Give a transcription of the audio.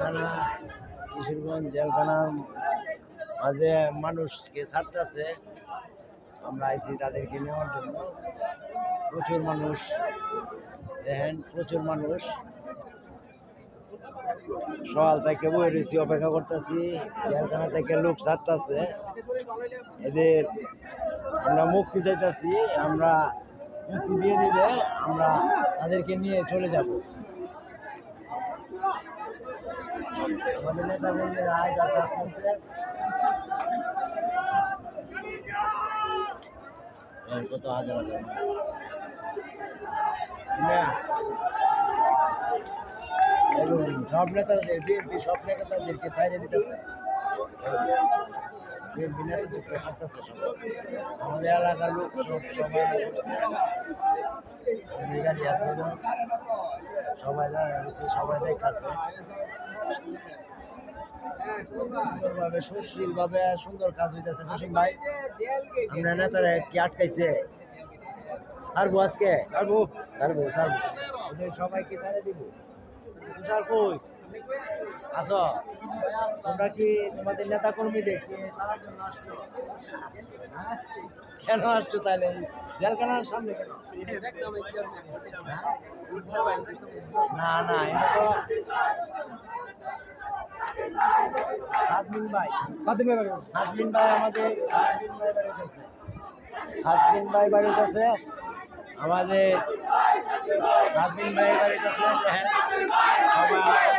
জেলখানা, কিশোরগঞ্জ জেলখানার মাঝে মানুষকে ছাড়তেছে। আমরা আইছি তাদেরকে নেওয়ার জন্য। প্রচুর মানুষ, দেখেন, প্রচুর মানুষ। সকাল থেকে বই রয়েছি, অপেক্ষা করতেছি। জেলখানা থেকে লোক ছাড়তেছে। এদের আমরা মুক্তি চাইতেছি, আমরা মুক্তি দিয়ে দিবে আমরা তাদেরকে নিয়ে চলে যাব। আমাদের নেতা কর্মীরা আয় যাচ্ছে আস্তে আস্তে কত হাজার হাজার। সব নেতা বিএনপি সব নেতাদেরকে সাইডে দিতেছে। আমাদের এলাকার লোক সবাই গাড়ি আছে সবাই সবাই দেখতেছে সুন্দরভাবে সুশীলভাবে সুন্দর কাজ হইতেছে জসিম ভাই। আমরা নেতারা কি আটকাইছে? ছাড়বো আজকে? ছাড়বো। ছাড়বো ওদের সবাইকে ছাড়ে দিব। তুষার কই? আসো তোমরা কি তোমাদের নেতা কর্মীদের কি ছাড়ার আসছো? হ্যাঁ? কেন আসছো তাহলে জেলখানার সামনে কেন? না না এটা তো সাতমিন ভাই। সাতমিন ভাই সাতমিন ভাই আমাদের সাতমিন ভাই বাড়িতে আছে আমাদের সাতমিন ভাই বাড়িতে আছে দেখেন। সবাই ভাই।